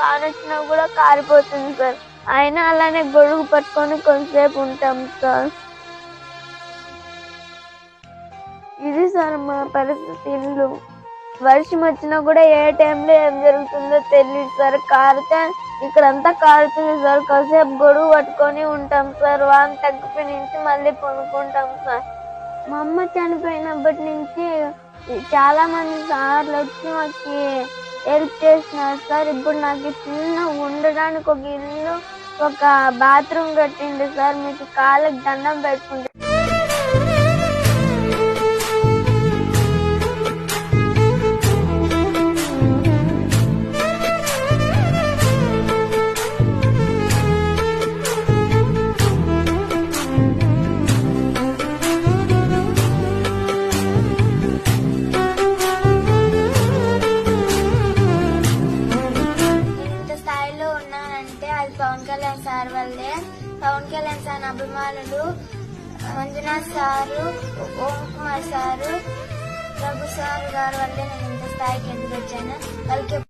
వాన వచ్చినా కూడా కారిపోతుంది సార్. అయినా అలానే గొడుగు పట్టుకొని కొంతసేపు ఉంటాం సార్. ఇది సార్ మా పరిస్థితి ఇల్లు. వర్షం వచ్చినా కూడా ఏ టైంలో ఏం జరుగుతుందో తెలియదు సార్. కారితే ఇక్కడంతా కారుతుంది సార్. కాసేపు గొడుగు పట్టుకొని ఉంటాం సార్. వాన తగ్గిపోయి నుంచి మళ్ళీ కొనుక్కుంటాం సార్. మా అమ్మ చనిపోయినప్పటి నుంచి చాలా మంది సార్లు వచ్చి మాకు హెల్ప్ చేస్తున్నారు సార్ ఇప్పుడు నాకు చిన్న ఉండడానికి ఒక ఇల్లు ఒక బాత్రూమ్ కట్టిండు సార్ మీకు కాళ్ళకి దండం పెట్టుకుంటే పవన్ కళ్యాణ్ సార్ వల్లే పవన్ కళ్యాణ్ సార్ అభిమానులు Manjunath sir Om Kumar sir Prabhu sir గారు వల్లే నేను ఇంత స్థాయికి ఎందుకు వచ్చాను వాళ్ళకి